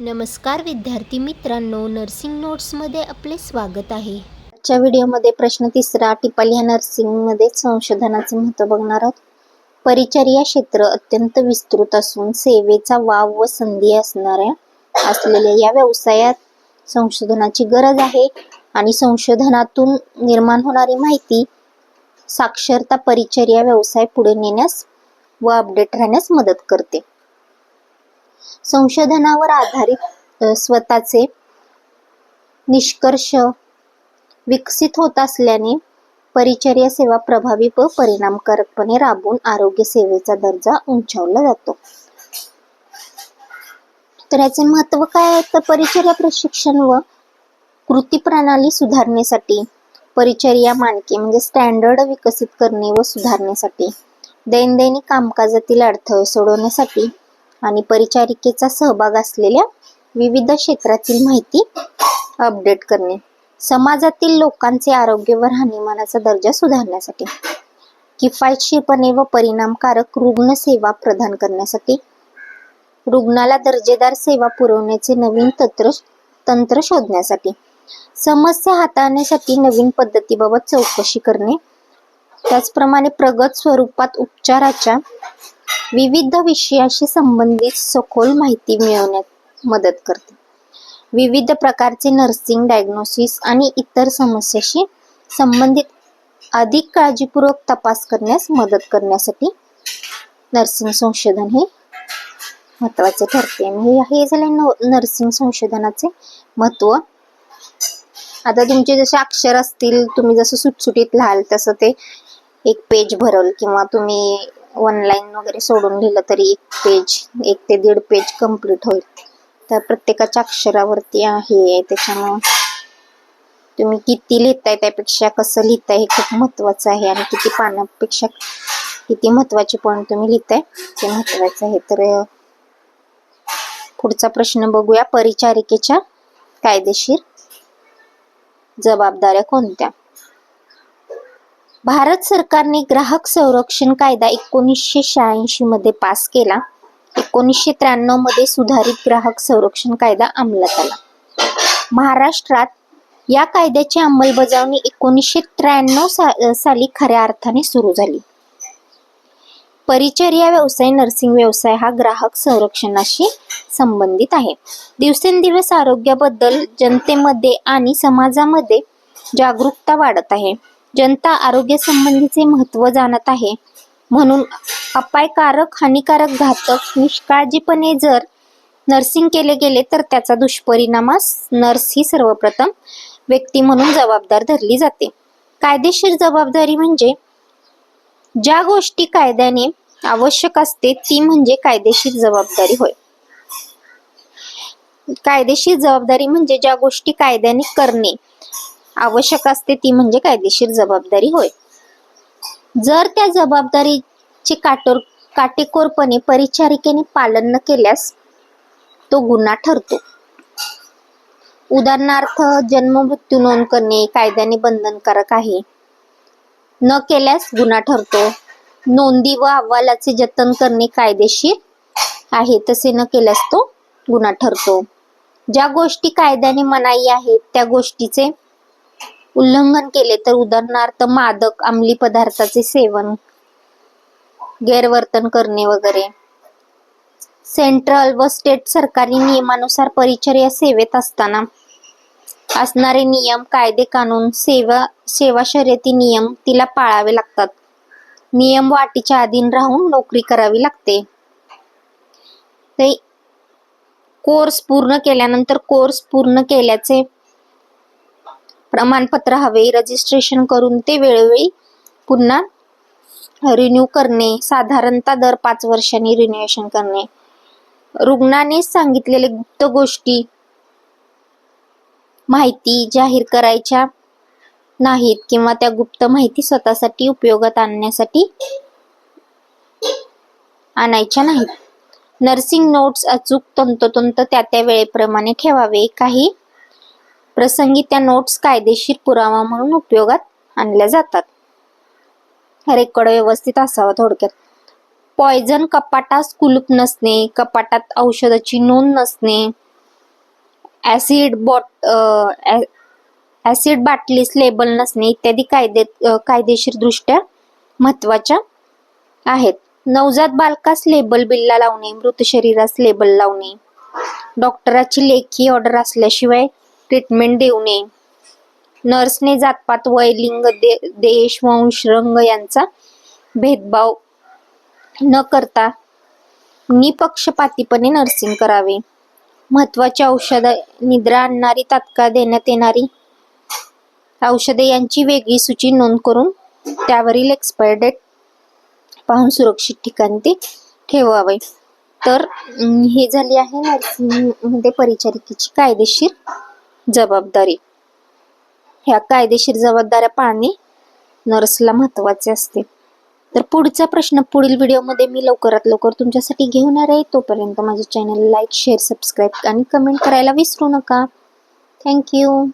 नमस्कार विद्यार्थी मित्रांनो नर्सिंग नोट्समध्ये आपले स्वागत आहे. आजच्या व्हिडिओमध्ये प्रश्न तिसरा टिपल ह्या नर्सिंगमध्ये संशोधनाचे महत्त्व बघणार आहोत. परिचर्या क्षेत्र अत्यंत विस्तृत असून सेवेचा वाव व संधी असणाऱ्या असलेल्या या व्यवसायात संशोधनाची गरज आहे आणि संशोधनातून निर्माण होणारी माहिती साक्षरता परिचर्या व्यवसाय पुढे नेण्यास व अपडेट राहण्यास मदत करते. संशोधनावर आधारित स्वतःचे निष्कर्ष विकसित होत असल्याने परिचर्या सेवा प्रभावी व परिणामकारकपणे राबवून आरोग्य सेवेचा दर्जा उंचावला जातो. तर याचे महत्त्व काय आहे? तर परिचर्या प्रशिक्षण व कृती प्रणाली सुधारण्यासाठी परिचर्या मानके म्हणजे स्टँडर्ड विकसित करणे व सुधारण्यासाठी दैनंदिन कामकाजातील अडथळे सोडवण्यासाठी आणि परिचारिकेचा सहभाग असलेल्या विविध क्षेत्रातील माहिती अपडेट करणे. समाजातील लोकांचे आरोग्य व राहणीमानाचा दर्जा सुधारण्यासाठी किफायतशीरपणे व परिणामकारक रुग्ण सेवा प्रदान करण्यासाठी रुग्णाला दर्जेदार सेवा पुरवण्याचे नवीन तंत्र तंत्र शोधण्यासाठी समस्या हाताळण्यासाठी नवीन पद्धतीबाबत चौकशी करणे. त्याचप्रमाणे प्रगत स्वरूपात उपचाराच्या विविध विषयाशी संबंधित सखोल माहिती मिळवण्यात मदत करते. विविध प्रकारचे नर्सिंग डायग्नोसिस आणि इतर समस्याशी संबंधित अधिक काळजीपूर्वक तपास करण्यास मदत करण्यासाठी नर्सिंग संशोधन हे महत्त्वाचे ठरते. म्हणजे हे झाले न- नर्सिंग संशोधनाचे महत्त्व आता तुमचे जसे अक्षर असतील तुम्ही जसं सुटसुटीत लिहाल तसं ते एक पेज भरल किंवा तुम्ही वन लाईन वगैरे सोडून लिहिलं तरी एक पेज एक ते दीड पेज कंप्लीट होईल. तर प्रत्येकाच्या अक्षरावरती आहे त्याच्यामुळं तुम्ही किती लिहिताय त्यापेक्षा कसं लिहिताय हे खूप महत्वाचं आहे आणि किती पानापेक्षा किती महत्त्वाचे पॉईंट तुम्ही लिहिताय ते महत्वाचं आहे. तर पुढचा प्रश्न बघूया. परिचारिकेच्या कायदेशीर जबाबदाऱ्या कोणत्या? भारत सरकारने ग्राहक संरक्षण कायदा एकोणीसशे शहाऐंशी मध्ये पास केला. एकोणीसशे त्र्याण्णवमध्ये सुधारित ग्राहक संरक्षण कायदा अंमलात आला. महाराष्ट्रात या कायद्याची अंमलबजावणी एकोणीसशे त्र्याण्णव सा- साली खऱ्या अर्थाने सुरू झाली. परिचर्या व्यवसाय नर्सिंग व्यवसाय हा ग्राहक संरक्षणाशी संबंधित आहे. दिवसेंदिवस आरोग्याबद्दल जनतेमध्ये आणि समाजामध्ये जागरूकता वाढत आहे. जनता आरोग्य संबंधीचे महत्त्व जाणत आहे. म्हणून अपायकारक हानिकारक घातक निष्काळजीपणे जर नर्सिंग केले गेले तर त्याचा दुष्परिणामास नर्स ही सर्वप्रथम व्यक्ती म्हणून जबाबदार धरली जाते. कायदेशीर जबाबदारी म्हणजे ज्या गोष्टी कायद्याने आवश्यक असते ती म्हणजे कायदेशीर जबाबदारी होय. कायदेशीर जबाबदारी म्हणजे ज्या गोष्टी कायद्याने करणे. आवश्यक असते ती म्हणजे कायदेशीर जबाबदारी होय. जर त्या जबाबदारीचे काटोर काटेकोरपणे परिचारिकेने पालन न केल्यास तो गुन्हा ठरतो. उदाहरणार्थ जन्म मृत्यू नोंद करणे कायद्याने बंधनकारक आहे. न केल्यास गुन्हा ठरतो. नोंदी व अहवालाचे जतन करणे कायदेशीर आहे तसे न केल्यास तो गुन्हा ठरतो. ज्या गोष्टी कायद्याने मनाई आहेत त्या गोष्टीचे उल्लंघन केले तर उदाहरणार्थ मादक अंमली पदार्थाचे सेवन गैरवर्तन करणे वगैरे. सेंट्रल व स्टेट सरकारी नियमानुसार परिचर्या सेवेत असताना असणारे नियम कायदे कानून सेवा सेवा शर्यती नियम तिला पाळावे लागतात. नियम वाटीच्या अधीन राहून नोकरी करावी लागते. ते कोर्स पूर्ण केल्यानंतर कोर्स पूर्ण केल्याचे प्रमाणपत्र हवे रजिस्ट्रेशन करून ते वेळोवेळी पुन्हा रिन्यू करणे साधारणतः दर पाच वर्षांनी रिन्युएशन करणे. रुग्णाने सांगितलेले गुप्त गोष्टी माहिती जाहीर करायच्या नाहीत किंवा त्या गुप्त माहिती स्वतःसाठी उपयोगात आणण्यासाठी आणायच्या नाहीत. नर्सिंग नोट्स अचूक तंतोतंत त्या त्या वेळेप्रमाणे ठेवावे. काही प्रसंगी त्या नोट्स कायदेशीर पुरावा म्हणून उपयोगात आणल्या जातात. रेकॉर्ड व्यवस्थित असावा थोडक्यात. पॉयझन कपाटास कुलूप नसणे कपाटात औषधाची नोंद नसणे ऍसिड बॉट ऍसिड बाटलीस लेबल नसणे इत्यादी कायदे कायदेशीर दृष्ट्या महत्त्वाच्या आहेत. नवजात बालकास लेबल बिल्ला लावणे मृत शरीरास लेबल लावणे. डॉक्टराची लेखी ऑर्डर असल्याशिवाय ट्रीटमेंट देऊ नये. नर्सने जातपात वय लिंग दे, देश वंश रंग यांचा भेदभाव न करता निपक्षपातीपणे नर्सिंग करावे. महत्वाची औषध निद्रा आणणारी तात्काळ देण्यात येणारी औषधे यांची वेगळी सूची नोंद करून त्यावरील एक्सपायर डेट पाहून सुरक्षित ठिकाणी ते ठेवावे. तर हे झाली आहे नर्सिंगमध्ये परिचारिकेची कायदेशीर जबाबदारी. ह्या कायदेशीर जबाबदाऱ्या पाळणे नर्सला महत्त्वाचे असते. तर पुढचा प्रश्न पुढील व्हिडिओमध्ये मी लवकरात लवकर तुमच्यासाठी घेऊन येणार आहे. तोपर्यंत माझ्या चॅनल लाईक शेअर सबस्क्राईब आणि कमेंट करायला विसरू नका. थँक्यू